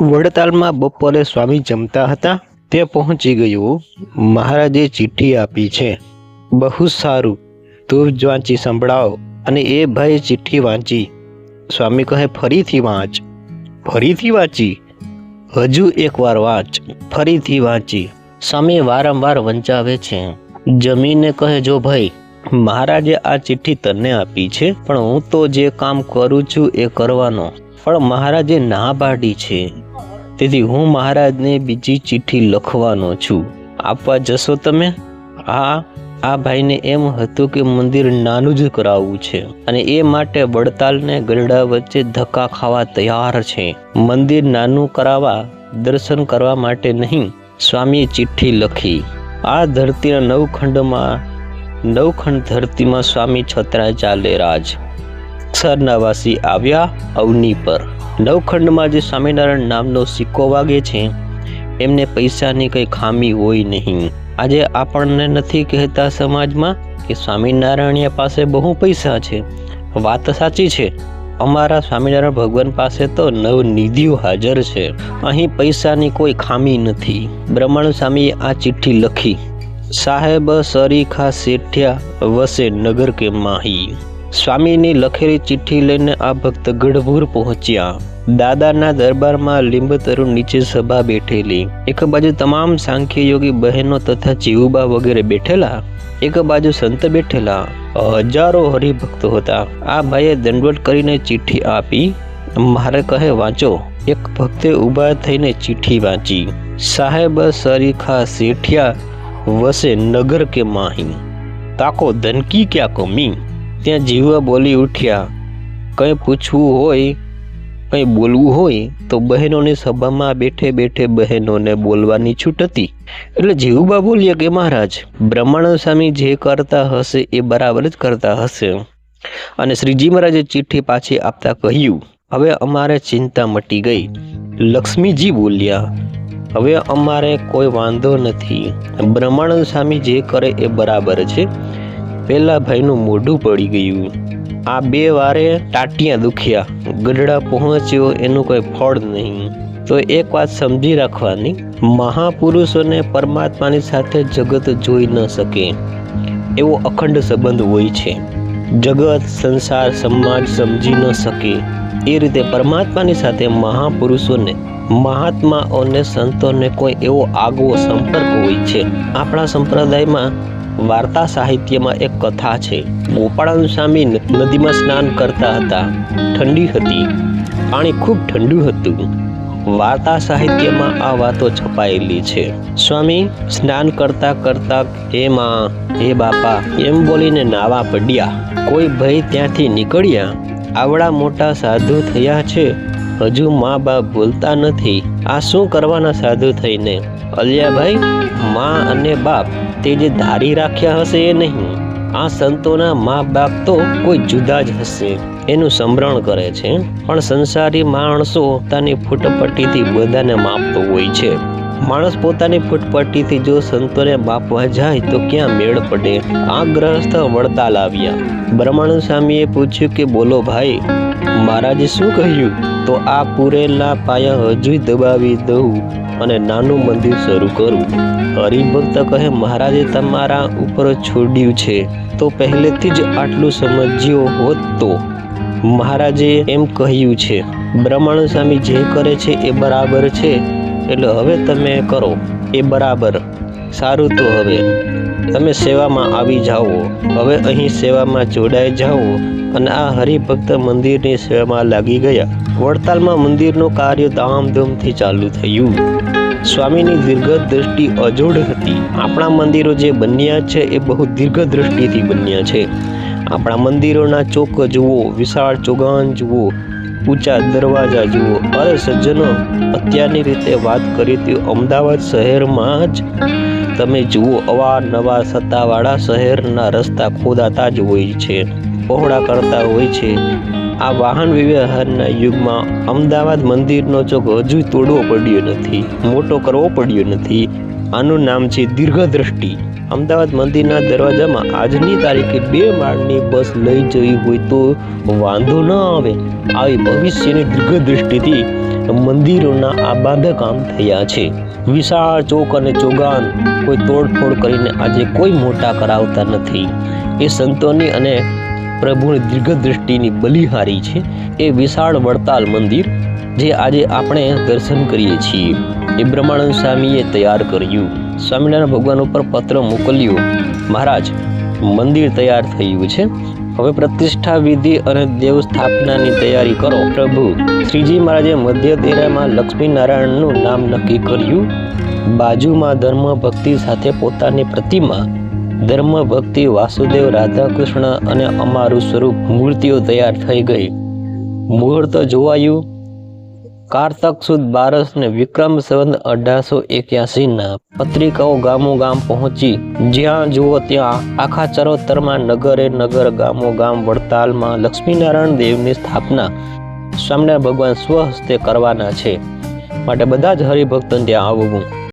વડતાલમાં બપોરે સ્વામી જમતા હતા. તે પહોંચી ગયું. મહારાજે ચિઠ્ઠી આપી છે. બહુ સારું. તું જ વાંચી સંભળાવો અને એ ભાઈ ચિઠ્ઠી વાંચી. સ્વામી કહે, ફરીથી વાંચ. ફરીથી વાંચી? હજુ એકવાર વાંચ. ફરીથી વાંચી. સ્વામી વારંવાર વંચાવે છે. જમીને કહે, જો ભાઈ, મહારાજે આ ચિઠ્ઠી તને આપી છે, પણ હું તો જે કામ કરું છું એ કરવાનો. પણ મહારાજે ના પાડી છે. તેથી હું મહારાજને બીજી ચિઠ્ઠી લખવાનો છું. આપવા જશો તમે? હા, આ ભાઈને એમ હતું કે મંદિર નાનું જ કરાવવું છે અને એ માટે વડતાલને ગરડા વચ્ચે ધક્કા ખાવા તૈયાર છે. મંદિર નાનું કરાવવા, દર્શન કરવા માટે નહીં, સ્વામીએ ચિઠ્ઠી લખી. આ ધરતીના નવખંડમાં, નવખંડ ધરતીમાં સ્વામી છત્રા ચાલે રાજ સરનાવાસી આવ્યા અવની પર. નવખંડમાં જે સ્વામિનારાયણ નામનો સિક્કો વાગે છે, એમને પૈસાની કંઈ ખામી હોય નહીં. આજે આપણને નથી કહેતા સમાજમાં કે સ્વામિનારાયણ પાસે બહુ પૈસા છે. વાત સાચી છે, અમારા સ્વામિનારાયણ ભગવાન પાસે તો નવ નિધિઓ હાજર છે. અહીં પૈસાની કોઈ ખામી નથી. બ્રહ્મણ સ્વામીએ આ ચિઠ્ઠી લખી. સાહેબ સરીખા શેઠિયા વસે નગર કે માહી. સ્વામીની લખેલી ચિઠ્ઠી લઈને આ ભક્ત ગઢભૂર પહોંચ્યા. દાદાના દરબારમાં લીંબતરુ નીચે સભા બેઠેલી. એક બાજુ તમામ સાંખ્ય યોગી બહેનો તથા જીવુબા વગેરે બેઠેલા. એક બાજુ સંત બેઠેલા. હજારો હરિભક્તો હતા. આ ભાઈએ દંડવટ કરીને ચિઠ્ઠી આપી. મારે કહે, વાંચો. એક ભક્તે ઊભા થઈને ચિઠ્ઠી વાંચી. સાહેબ સરીખા શેઠિયા વસે નગર કે માહી. તાકો ધનકી ક્યાં કમી? ત્યાં જીવવા બોલી ઉઠ્યા. કંઈ પૂછવું હોય, કંઈ બોલવું હોય, તો બહેનોની સભામાં બેઠે બેઠે બહેનોને બોલવાની છૂટ હતી. એટલે જીવુબા બોલ્યા કે, મહારાજ, બ્રહ્માનંદ સ્વામી જે કરતા હશે એ બરાબર જ કરતા હશે. અને શ્રીજી મહારાજે ચિઠ્ઠી પાછી આપતા કહ્યું, હવે અમારે ચિંતા મટી ગઈ. લક્ષ્મીજી બોલ્યા, હવે અમારે કોઈ વાંધો નથી. બ્રહ્માનંદ સ્વામી જે કરે એ બરાબર છે. પેલા ભાઈનું મોઢું પડી ગયું. આ બે વારે ટાટિયા દુખ્યા. ગઢડા પહોંચ્યો, એનું કોઈ ફળ નહીં. તો એક વાત સમજી રાખવાની, મહાપુરુષોને પરમાત્માની સાથે જગત જોઈ ન શકે. એવો અખંડ સંબંધ હોય છે. જગત, સંસાર, સમાજ સમજી ન શકે. એ રીતે પરમાત્માની સાથે મહાપુરુષોને, મહાત્માઓને, સંતોને કોઈ એવો આગવો સંપર્ક હોય છે. આપણા સંપ્રદાયમાં વાર્તા સાહિત્યમાં એક કથા છે. ગોપાળન સ્વામી નદીમાં સ્નાન કરતા હતા. ઠંડી હતી. પાણી ખૂબ ઠંડુ હતું. વાર્તા સાહિત્યમાં આ વાતો છપાયેલી છે. સ્વામી, સ્નાન કરતા કરતા હે માં, હે બાપા, એમ બોલીને નાવા પડ્યા. કોઈ ભાઈ ત્યાંથી નીકળ્યા? આવડા મોટા સાધુ થયા છે. હજુ મા બાપ ભૂલતા નથી. આ શું કરવાના સાધુ થઈને? અલિયાભાઈ, મા અને બાપ તે જે ધારી રાખ્યા હશે એ નહીં. આ સંતોના મા બાપ તો કોઈ જુદા જ હશે. એનું સમરણ કરે છે. પણ સંસારી માણસો પોતાની ફૂટપટ્ટીથી બધાને માપતો હોય છે. માણસ પોતાની ફૂટપટ્ટીથી જો સંતોને માપવા જાય તો ક્યાં મેળ પડે? આ ગ્રહસ્થ વડતાલ આવ્યા. બ્રહ્માનંદ સ્વામીએ પૂછ્યું કે, બોલો ભાઈ, મહારાજે શું કહ્યું? તો આ પૂરેલા પાયા હજુ દબાવી દઉં. અને નાનું મંદિર શરૂ કરું. હરિભક્ત કહે, મહારાજે, તમારા ઉપર છોડ્યું છે. તો પહેલેથી જ આટલું સમજ્યો હોત તો. મહારાજે એમ કહ્યું છે, બ્રહ્માનંદ સ્વામી જે કરે છે એ બરાબર છે. એટલે હવે તમે કરો. એ બરાબર. સારું તો હવે. તમે સેવામાં આવી જાઓ. હવે અહીં સેવામાં જોડાઈ જાઓ. અને આ હરિભક્ત મંદિરની સેવામાં લાગી ગયા. વડતાલમાં મંદિરનું કાર્ય ધામધૂમથી ચાલુ થયું. સ્વામીની દીર્ઘ દ્રષ્ટિ અજોડ હતી. આપણા મંદિરો જે બન્યા છે એ બહુ દીર્ઘ દ્રષ્ટિથી બન્યા છે. આપણા મંદિરોના ચોક જુઓ, વિશાળ ચોગાન જુઓ, ઊંચા દરવાજા જુઓ, અરે સજ્જનો, અત્યારની રીતે વાત કરી તો અમદાવાદ શહેરમાં જ તમે જુઓ, અવારનવાર સત્તાવાળા શહેરના રસ્તા ખોદાતા જ હોય છે, પહોળા કરતા હોય છે. આ વાહન વ્યવહારના યુગમાં અમદાવાદ મંદિરનો ચોક હજુ તોડવો પડ્યો નથી, મોટો કરવો પડ્યો નથી. આનું નામ છે દીર્ઘદ્રષ્ટિ. અમદાવાદ મંદિરના દરવાજામાં આજની તારીખે બે માળની બસ લઈ જવી હોય તો વાંધો ન આવે. આવી ભવિષ્યની દીર્ઘદ્રષ્ટિથી મંદિરોના આ બાંધકામ થયા છે. વિશાળ ચોક અને ચોગાન કોઈ તોડફોડ કરીને આજે કોઈ મોટા કરાવતા નથી. એ સંતોની અને પ્રભુની દીર્ઘદ્રષ્ટિની બલિહારી છે એ વિશાળ વડતાલ મંદિર જે આજે આપણે દર્શન કરીએ છીએ. એ બ્રહ્માનંદ સ્વામીએ તૈયાર કર્યું. સ્વામિનારાયણ ભગવાન ઉપર પત્ર મોકલ્યો. મહારાજ, મંદિર તૈયાર થયું છે. હવે પ્રતિષ્ઠા વિધિ અને દેવ સ્થાપનાની તૈયારી કરો. પ્રભુ, શ્રીજી મહારાજે મધ્ય દેરામાં લક્ષ્મી નારાયણનું નામ નક્કી કર્યું. બાજુમાં ધર્મ ભક્તિ સાથે પોતાની પ્રતિમા ધર્મ ભક્તિ વાસુદેવ, રાધાકૃષ્ણ અને અમારું સ્વરૂપ મૂર્તિઓ તૈયાર થઈ ગઈ. મુહૂર્ત જોવાયું. કારતક સુદ બારસ વિક્રમ સંવત અઢારસો એક્યાસીના પત્રિકાઓ ગામો ગામ પહોંચી. જ્યાં જુઓ ત્યાં આખા ચરોતરમાં નગરે નગર ગામો ગામ વડતાલમાં લક્ષ્મીનારાયણ દેવની સ્થાપના. સ્વામિનારાયણ ભગવાન સ્વહસ્તે કરવાના છે. માટે બધા જ હરિભક્તોને ત્યાં આવવું